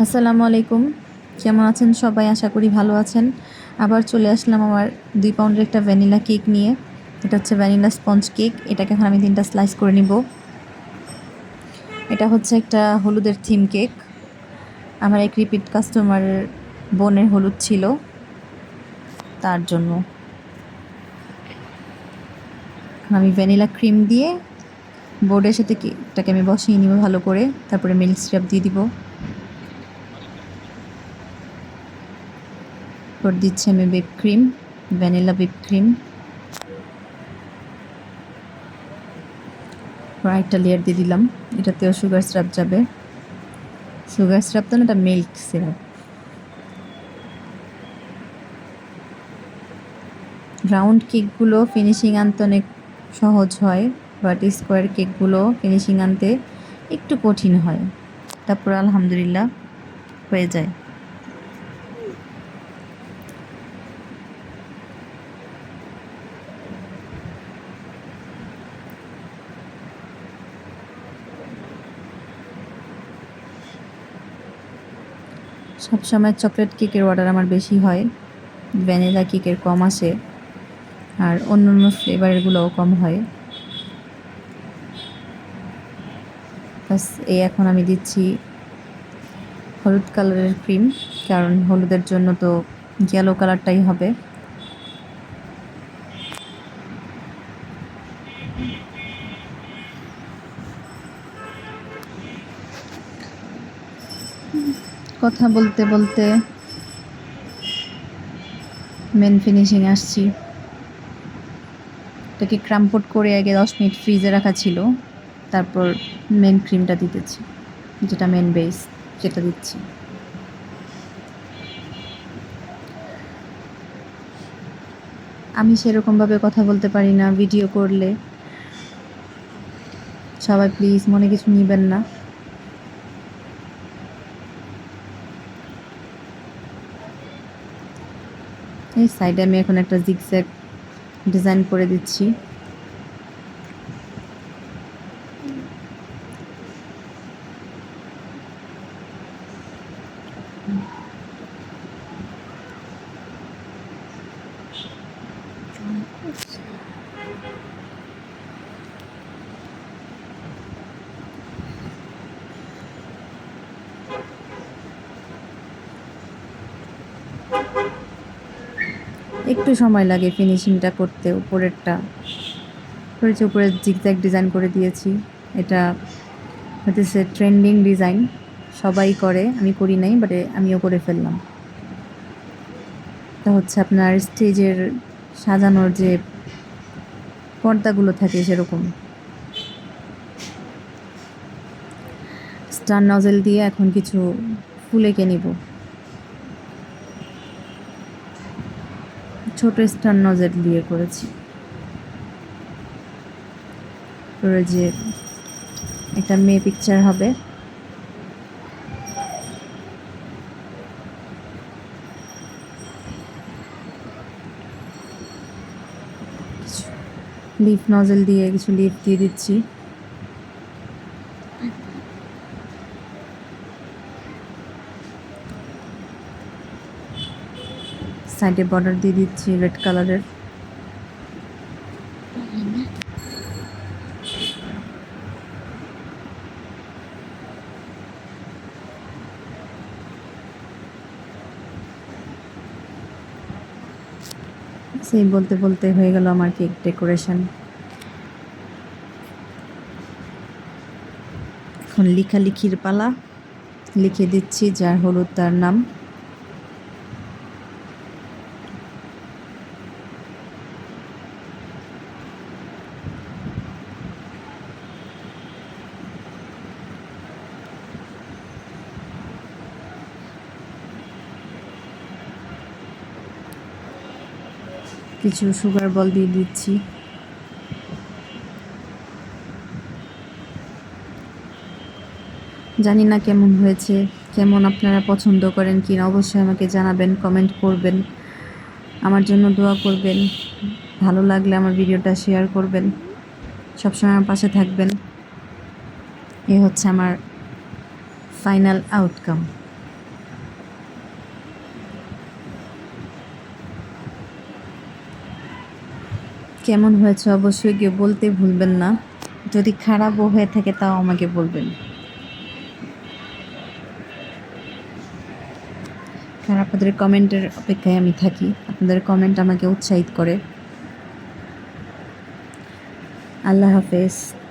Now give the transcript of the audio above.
আসসালামু আলাইকুম। কেমন আছেন সবাই? আশা করি ভালো আছেন। আবার চলে আসলাম আমার দুই পাউন্ডের একটা ভ্যানিলা কেক নিয়ে। এটা হচ্ছে ভ্যানিলা স্পঞ্জ কেক। এটাকে এখন আমি তিনটা স্লাইস করে নিব। এটা হচ্ছে একটা হলুদের থিম কেক। আমার এক রিপিট কাস্টমার বোনের হলুদ ছিল তার জন্য। আমি ভ্যানিলা ক্রিম দিয়ে বোর্ডের সাথে কেকটাকে আমি বসিয়ে নিব ভালো করে। তারপরে মিল্ক সিরাপ দিয়ে দিব। তারপর দিচ্ছি আমি whip cream vanilla whip cream আরেকটা লেয়ার দিয়ে দিলাম। এটাতেও সুগার সিরাপ যাবে। সুগার সিরাপ তো না, এটা মিল্ক সিরাপ রাউন্ড কেকগুলো ফিনিশিং আনতে অনেক সহজ হয় বাট স্কোয়ার কেকগুলো ফিনিশিং আনতে একটু কঠিন হয়। তারপর আলহামদুলিল্লাহ, হয়ে যায়। সবসময় চকলেট কেকের অর্ডার আমার বেশি হয়। ভ্যানিলা কেকের কম আসে। আর অন্য অন্য ফ্লেভারেরগুলোও কম হয়। বাস এই এখন আমি দিচ্ছি হলুদ কালারের ক্রিম কারণ হলুদের জন্য তো ইয়েলো কালারটাই হবে। কথা বলতে বলতে মেন ফিনিশিং আসছি। এটাকে ক্রাম্পট করে আগে দশ মিনিট ফ্রিজে রাখা ছিল। তারপর মেন ক্রিমটা দিতেছি, যেটা মেন বেস যেটা দিচ্ছি। আমি সেরকমভাবে কথা বলতে পারি না ভিডিও করলে। সবাই প্লিজ মনে কিছু নেবেন না। এই সাইডে আমি এখন একটা জিগজ্যাগ ডিজাইন করে দিচ্ছি। একটু সময় লাগে ফিনিশিংটা করতে, উপরেরটা। করেছি, উপরে জিগজ্যাগ ডিজাইন করে দিয়েছি। এটা হতেছে ট্রেন্ডিং ডিজাইন সবাই করে, আমি করি নাই বাট আমিও করে ফেললাম। এটা হচ্ছে আপনার স্টেজের সাজানোর যে পর্দাগুলো থাকে সেরকম। স্টার নজেল দিয়ে এখন কিছু ফুলেকে নিব। ছোট স্টার নজেল দিয়ে করেছি। করে যে একটা মেয়ে পিকচার হবে। লিফ নজেল দিয়ে কিছু লিফ দিয়ে দিচ্ছি। সাইডে বর্ডার দিয়ে দিচ্ছি রেড কালারের সেই বলতে বলতে হয়ে গেল আমার কেক ডেকোরেশন এখন লিখালিখির পালা। লিখে দিচ্ছি যার হলুদ তার নাম। কিছু সুগার বল দিয়ে দিচ্ছি। জানি না কেমন হয়েছে, কেমন আপনারা পছন্দ করেন কি না অবশ্যই আমাকে জানাবেন কমেন্ট করবেন। আমার জন্য দোয়া করবেন, ভালো লাগলে আমার ভিডিওটা শেয়ার করবেন। সবসময় আমার পাশে থাকবেন। এ হচ্ছে আমার ফাইনাল আউটকাম কেমন হয়েছে অবশ্যই গিয়ে বলতে ভুলবেন না। যদি খারাপও হয়ে থাকে তাও আমাকে বলবেন। কারণ আপনাদের কমেন্টের অপেক্ষায় আমি থাকি। আপনাদের কমেন্ট আমাকে উৎসাহিত করে। আল্লাহ হাফেজ।